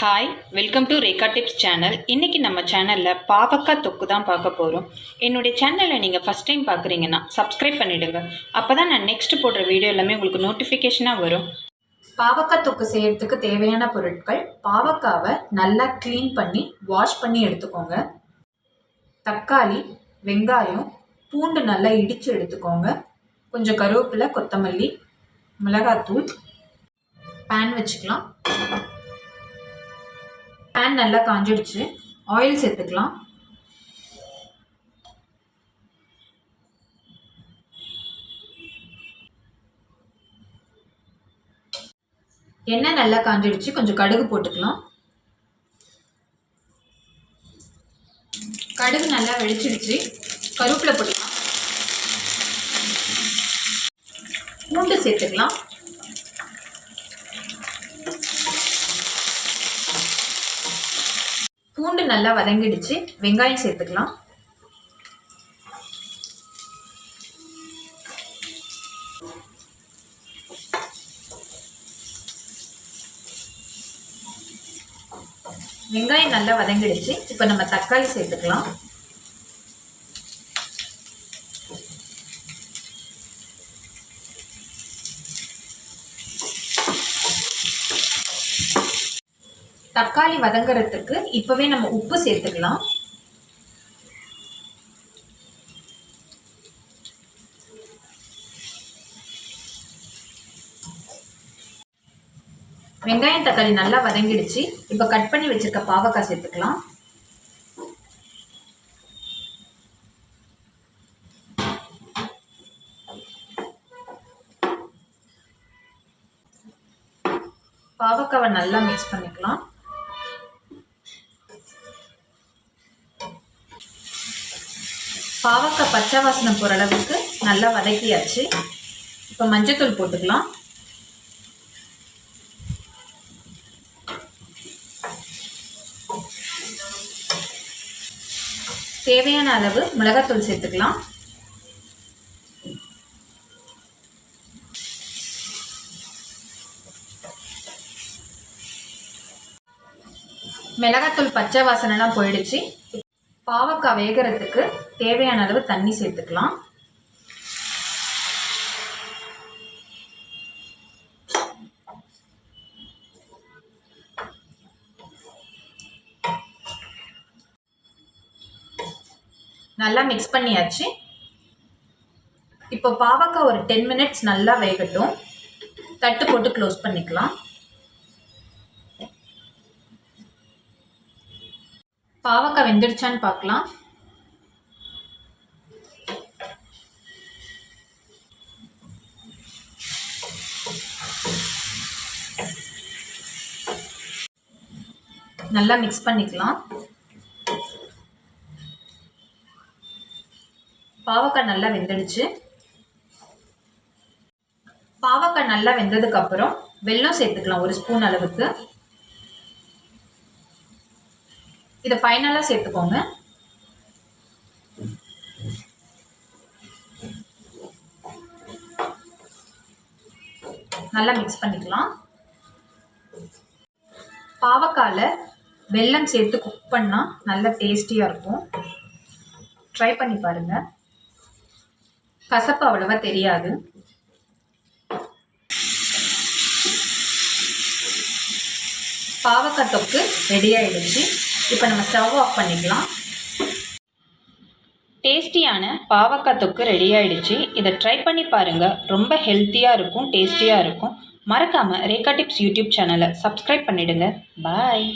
Hi welcome to Rekha tips channel இன்றைக்கி நம்ம சேனலில் பாவக்காய் தொக்கு தான் பார்க்க போகிறோம் என்னுடைய சேனலை நீங்கள் ஃபஸ்ட் டைம் பார்க்குறீங்கன்னா சப்ஸ்கிரைப் பண்ணிவிடுங்க அப்போ தான் நான் நெக்ஸ்ட் போடுற வீடியோ எல்லாமே உங்களுக்கு நோட்டிஃபிகேஷனாக வரும். பாவக்காய் தொக்கு செய்யறதுக்கு தேவையான பொருட்கள் பாவக்காவை நல்லா க்ளீன் பண்ணி வாஷ் பண்ணி எடுத்துக்கோங்க. தக்காளி வெங்காயம் பூண்டு நல்லா இடித்து எடுத்துக்கோங்க. கொஞ்சம் கருவேப்பிலை கொத்தமல்லி மிளகாத்தூள் பேன் வச்சுக்கலாம். பேன் நல்லா காஞ்சிடுச்சு. ஆயில் சேர்த்துக்கலாம். எண்ணெய் நல்லா காஞ்சிடுச்சு. கொஞ்சம் கடுகு போட்டுக்கலாம். கடுகு நல்லா வெடிச்சிடுச்சு. கருவேப்பிலை போட்டுக்கலாம். பூண்டு சேர்த்துக்கலாம். பூண்டு நல்லா வதங்கிடுச்சு. வெங்காயம் சேர்த்துக்கலாம். வெங்காயம் நல்லா வதங்கிடுச்சு. இப்போ நம்ம தக்காளி சேர்த்துக்கலாம். தக்காளி வதங்குறதுக்கு இப்போவே நம்ம உப்பு சேர்த்துக்கலாம். வெங்காயம் தக்காளி நல்லா வதங்கிடுச்சு. இப்போ கட் பண்ணி வச்சிருக்க பாவக்காய் சேர்த்துக்கலாம். பாவக்காவை நல்லா மிக்ஸ் பண்ணிக்கலாம். பாவக்காய் பச்சை வாசனை போகிற அளவுக்கு நல்லா வதக்கியாச்சு. இப்போ மஞ்சத்தூள் போட்டுக்கலாம். தேவையான அளவு மிளகாத்தூள் சேர்த்துக்கலாம். மிளகாத்தூள் பச்சை வாசனைலாம் போயிடுச்சு. பாவக்காய் வேகிறதுக்கு தேவையான அளவு தண்ணி சேர்த்துக்கலாம். நல்லா மிக்ஸ் பண்ணியாச்சு. இப்போ பாவக்காய் ஒரு டென் மினிட்ஸ் நல்லா வேகட்டும். தட்டு போட்டு க்ளோஸ் பண்ணிக்கலாம். பாவக்காய் வெந்துடுச்சான்னு பார்க்கலாம். நல்லா மிக்ஸ் பண்ணிக்கலாம். பாவக்காய் நல்லா வெந்துடுச்சு. பாவக்காய் நல்லா வெந்ததுக்கு அப்புறம் வெல்லம் சேர்த்துக்கலாம் ஒரு ஸ்பூன் அளவுக்கு. இதை ஃபைனலாக சேர்த்துக்கோங்க. நல்லா மிக்ஸ் பண்ணிக்கலாம். பாவக்காயில் வெல்லம் சேர்த்து குக் பண்ணால் நல்ல டேஸ்டியாக இருக்கும். ட்ரை பண்ணி பாருங்கள் கசப்பு அவ்வளவா தெரியாது. பாவக்காய் தொக்கு ரெடி ஆகிடுச்சு இப்போ நம்ம ஸ்டவ் ஆஃப் பண்ணிக்கலாம். டேஸ்டியான பாவக்காய் தொக்கு ரெடி ஆயிடுச்சு. இதை ட்ரை பண்ணி பாருங்கள் ரொம்ப ஹெல்த்தியாக இருக்கும் டேஸ்டியாக இருக்கும். மறக்காமல் ரேகா டிப்ஸ் யூடியூப் சேனலை சப்ஸ்கிரைப் பண்ணிவிடுங்க பாய்